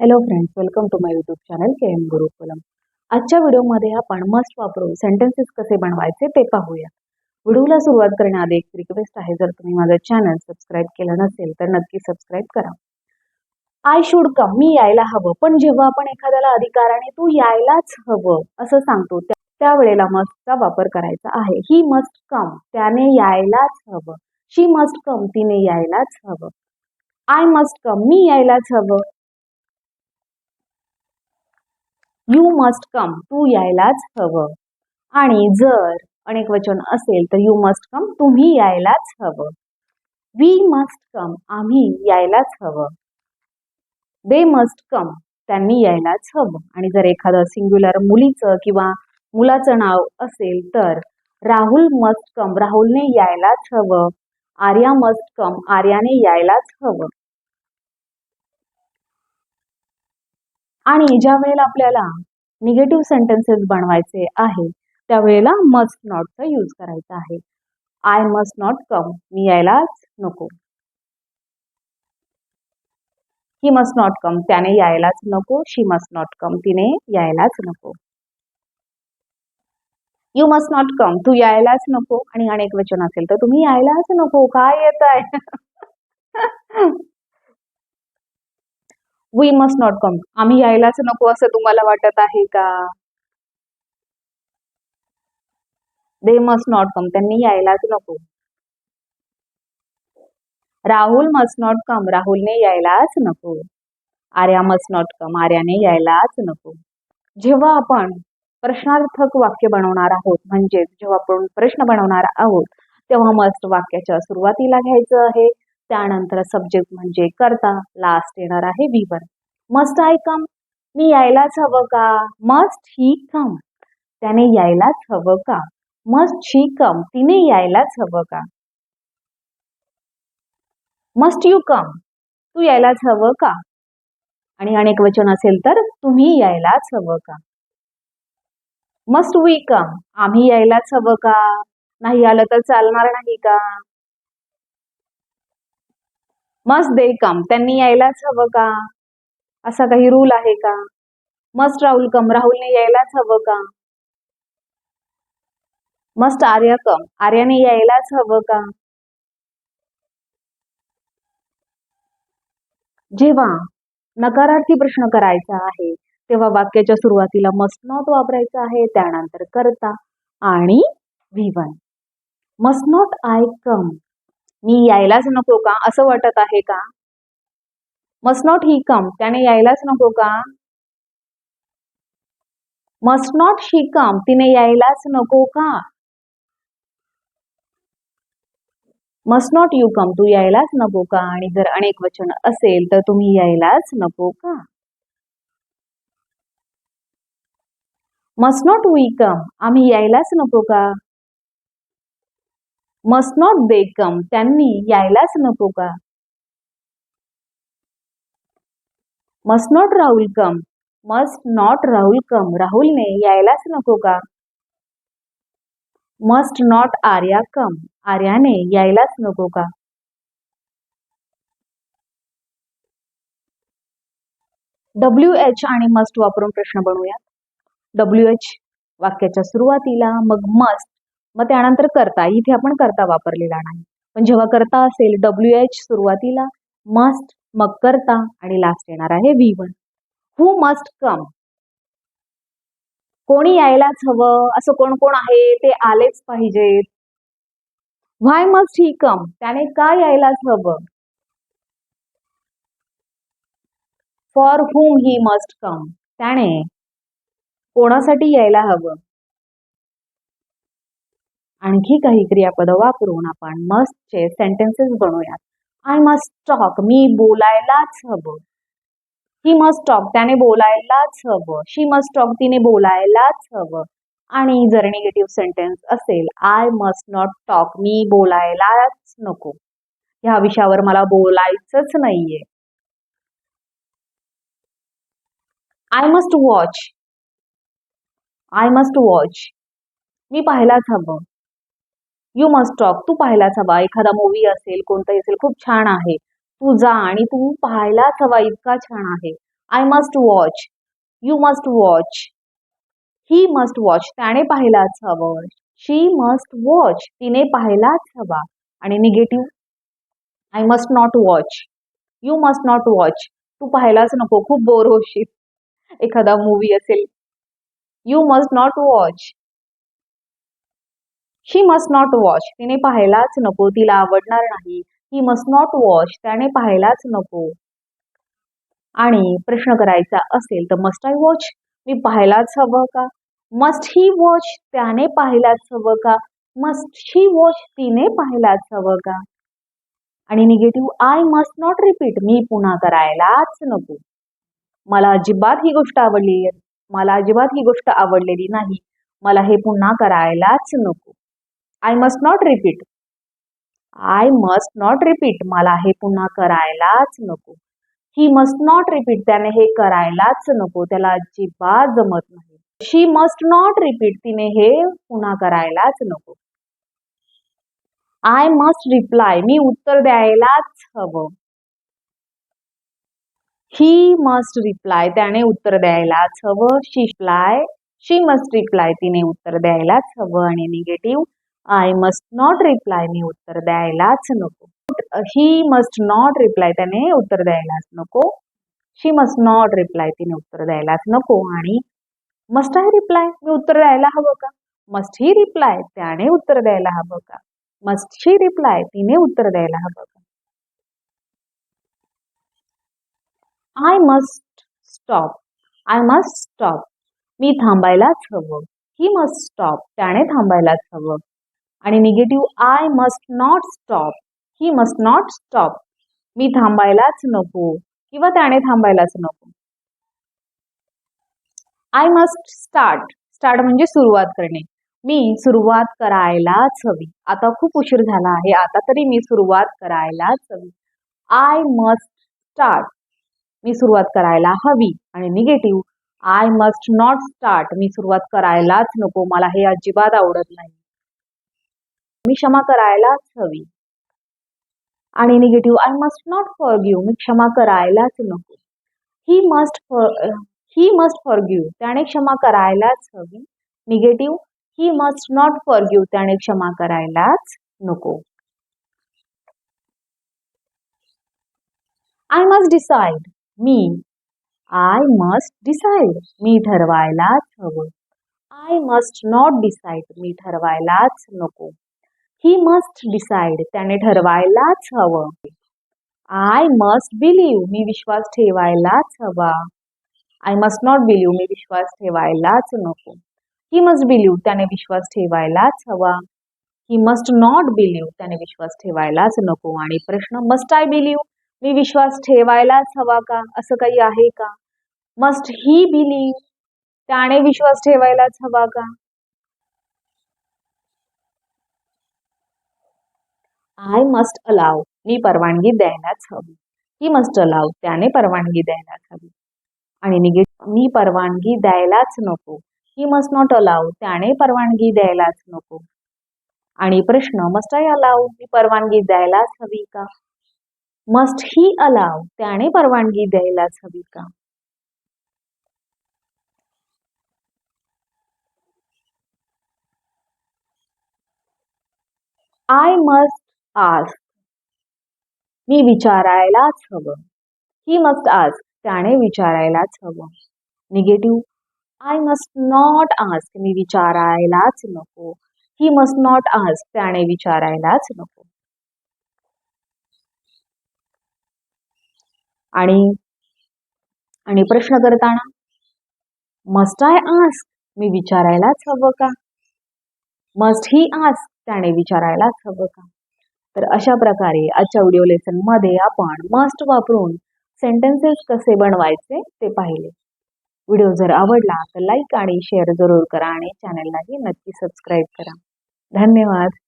Hello friends welcome to my YouTube channel K M Gurukulam आजच्या व्हिडिओमध्ये आपण must वापरून सेंटेन्सेस कसे बनवायचे ते पाहूया. व्हिडिओला सुरुवात करण्याआधी एक रिक्वेस्ट आहे जर तुम्ही माझं चॅनल सबस्क्राईब केलं नसेल तर नक्की सबस्क्राईब करा. आय शुड कम मी यायला हवं पण जेव्हा आपण एखाद्याला अधिकाराने तू यायलाच हवं असं सांगतो त्यावेळेला मस्टचा वापर करायचा आहे. ही मस्ट कम त्याने यायलाच हवं. शी मस्ट कम तिने यायलाच हवं. आय मस्ट कम मी यायलाच हवं. यू मस्ट कम तू यायलाच हवं. आणि जर अनेक वचन असेल तर यू मस्ट कम तुम्ही यायलाच हवं. वी मस्ट कम आम्ही यायलाच हवं. दे मस्ट कम त्यांनी यायलाच हवं. आणि जर एखादं सिंग्युलर मुलीचं किंवा मुलाचं नाव असेल तर राहुल मस्ट कम राहुलने यायलाच हवं. आर्या मस्ट कम आर्याने यायलाच हवं. आणि ज्या वेळेला आपल्याला निगेटिव्ह सेंटेन्सेस बनवायचे आहे त्यावेळेला मस्ट नॉटचा यूज करायचा आहे. आय मस्ट नॉट कम मी यायलाच नको. ही मस्ट नॉट कम त्याने यायलाच नको. शी मस्ट नॉट कम तिने यायलाच नको. यू मस्ट नॉट कम तू यायलाच नको. आणि अनेक वचन असेल तर तुम्ही यायलाच नको. काय येत आहे वी मस्ट नॉट कम आम्ही यायलाच नको असं तुम्हाला वाटत आहे का? दे मस्ट नॉट कम त्यांनी यायलाच नको. राहुल मस्ट नॉट कम राहुलने यायलाच नको. आर्या मस्ट नॉट कम आर्याने यायलाच नको. जेव्हा आपण प्रश्नार्थक वाक्य बनवणार आहोत म्हणजेच जेव्हा आपण प्रश्न बनवणार आहोत तेव्हा मस्ट वाक्याच्या सुरुवातीला घ्यायचं आहे. त्यानंतर सब्जेक्ट म्हणजे करता लास्ट येणार आहे वीवर. मस्ट आय कम मी यायलाच हवं का? मस्ट ही कम त्याने यायलाच हवं का? मस्ट शी कम तिने यायलाच हवं का? मस्ट यू कम तू यायलाच हवं का? आणि अनेक वचन असेल तर तुम्ही यायलाच हवं का? मस्ट वी कम आम्ही यायलाच हवं का? नाही आलं तर चालणार नाही का? Must they come. त्यांनी यायलाच हवं का? असा काही रूल आहे का? Must Rahul come. राहुलने यायलाच हवं का? मस्ट आर्य कम. आर्याने यायलाच हवं का? जेव्हा नकारार्थी प्रश्न करायचा आहे तेव्हा वाक्याच्या सुरुवातीला मस्ट नॉट वापरायचं आहे त्यानंतर करता आणि V one must not I come मी यायलाच नको का? असं वाटत आहे का? Must not he come. त्याने यायलाच नको का? Must not she come. तिने यायलाच नको का? Must not you come. तू यायलाच नको का? आणि जर अनेक वचन असेल तर तुम्ही यायलाच नको का? Must not we come. आम्ही यायलाच नको का? मस्ट नॉट दे कम त्यांनी यायलाच नको का? Must not Rahul come must not Rahul come राहुलने यायलाच नको का? मस्ट नॉट आर्या कम आर्याने यायलाच नको का? डब्ल्यू एच आणि मस्ट वापरून प्रश्न बनवूया. डब्ल्यू एच वाक्याच्या सुरुवातीला मग मस्ट मग त्यानंतर करता. इथे आपण करता वापरलेला नाही. पण जेव्हा करता असेल डब्ल्यू एच सुरुवातीला मस्ट मग करता आणि लास्ट येणार आहे V one who must come कोणी यायलाच हवं? असं कोण कोण आहे? ते आलेच पाहिजेत. व्हाय मस्ट ही कम त्याने का यायलाच हवं? For hmm he must come त्याने कोणासाठी यायला हवं? आणखी काही क्रियापद वापरून आपण मस्टचे सेंटेन्सेस बनवूयात. आय मस्ट टॉक मी बोलायलाच हवं. ही मस्ट टॉक त्याने बोलायलाच हवं. शी मस्ट टॉक तिने बोलायलाच हवं. आणि जर निगेटिव्ह सेंटेन्स असेल आय मस्ट नॉट टॉक मी बोलायलाच नको. ह्या विषयावर मला बोलायचंच नाहीये. I must watch I must watch मी पाहायलाच हवं. यू मस्ट टॉक तू पाहायलाच हवा एखादा मूवी असेल कोणताही असेल खूप छान आहे. तू जा आणि तू पाहायलाच हवा इतका छान आहे. I must watch you must watch he must watch त्याने पाहायलाच हवं शी मस्ट वॉच तिने पाहायलाच हवा आणि negative I must not watch you must not watch तू पाहायलाच नको. खूप बोर होशील. एखादा मूवी असेल. You must not watch she must not watch तिने पाहायलाच नको. तिला आवडणार नाही. ही मस्ट नॉट वॉच त्याने पाहायलाच नको. आणि प्रश्न करायचा असेल तर मस्ट आय वॉच मी पाहायलाच हवं का? मस्ट ही वॉच त्याने पाहायलाच हवं का? मस्ट शी वॉच तिने पाहायलाच हवं का? आणि negative I must not repeat मी पुन्हा करायलाच नको. मला अजिबात ही गोष्ट आवडली मला अजिबात ही गोष्ट आवडलेली नाही. मला हे पुन्हा करायलाच नको. I must not repeat I must not repeat मला हे पुन्हा करायलाच नको. ही मस्ट नॉट रिपीट त्याने हे करायलाच नको. त्याला अजिबात जमत नाही. शी मस्ट नॉट रिपीट तिने हे पुन्हा करायलाच नको. आय मस्ट रिप्लाय मी उत्तर द्यायलाच हवं. ही मस्ट रिप्लाय त्याने उत्तर द्यायलाच हवं. She reply she must reply तिने उत्तर द्यायलाच हवं. आणि negative I must not reply मी उत्तर द्यायलाच नको. ही मस्ट नॉट रिप्लाय त्याने उत्तर द्यायलाच नको. शी मस्ट नॉट रिप्लाय तिने उत्तर द्यायलाच नको. आणि मस्ट आय रिप्लाय मी उत्तर द्यायला हवं का? मस्ट ही रिप्लाय त्याने उत्तर द्यायला हवं का? मस्ट शी रिप्लाय तिने उत्तर द्यायला हवं का? I must stop I must stop मी थांबायलाच हवं. ही मस्ट स्टॉप त्याने थांबायलाच हवं. आणि negative I must not stop he must not stop मी थांबायलाच नको. किंवा त्याने थांबायलाच नको. आय मस्ट स्टार्ट स्टार्ट म्हणजे सुरुवात करणे. मी सुरुवात करायलाच हवी. आता खूप उशीर झाला आहे. आता तरी मी सुरुवात करायलाच हवी. आय मस्ट स्टार्ट मी सुरुवात करायला हवी. आणि negative I must not start मी सुरुवात करायलाच नको. मला हे अजिबात आवडत नाही. मी क्षमा करायलाच हवी. आणि negative I must not forgive मी क्षमा करायलाच नको. He must he must forgive त्याने क्षमा करायलाच हवी. Negative he must not forgive त्याने क्षमा करायलाच नको. आय मस्ट डिसाईड मी आय मस्ट डिसाईड मी ठरवायलाच हवं. आय मस्ट नॉट डिसाईड मी ठरवायलाच नको. ही मस्ट डिसाईड त्याने ठरवायलाच हवं. आय मस्ट बिलीव मी विश्वास ठेवायलाच हवा. आय मस्ट नॉट बिलीव मी विश्वास ठेवायलाच नको. ही मस्ट बिलीव त्याने विश्वास ठेवायलाच हवा. ही मस्ट नॉट बिलीव त्याने विश्वास ठेवायलाच नको. आणि प्रश्न मस्ट आय बिलीव मी विश्वास ठेवायलाच हवा का? असं काही आहे का? मस्ट ही बिलीव त्याने विश्वास ठेवायलाच हवा का? आय मस्ट अलाव मी परवानगी द्यायलाच हवी. ही मस्ट अलाव त्याने परवानगी द्यायलाच हवी. आणि निगेटिव्ह मी परवानगी द्यायलाच नको. ही मस्ट नॉट अलाव त्याने परवानगी द्यायलाच नको. आणि प्रश्न मस्ट आय अलाव मी परवानगी द्यायलाच हवी का? मस्ट ही अलाव त्याने परवानगी द्यायलाच हवी का? आय मस्ट आज. मी विचारायलाच हवं. ही मस्ट आज. त्याने विचारायलाच हवं. निगेटिव्ह आय मस्ट नॉट आज मी विचारायलाच नको. ही मस्ट नॉट आज त्याने विचारायलाच नको. आणि आणि प्रश्न करताना मस्ट आय आस्क मी विचारायलाच हवं का? मस्ट ही आस्क त्याने विचारायलाच हवं का? तर अशा प्रकारे आजच्या व्हिडिओ लेसनमध्ये आपण मस्ट वापरून सेंटेन्सेस कसे बनवायचे ते पाहिले. व्हिडिओ जर आवडला तर लाईक आणि शेअर जरूर करा आणि चॅनललाही नक्की सबस्क्राईब करा. धन्यवाद.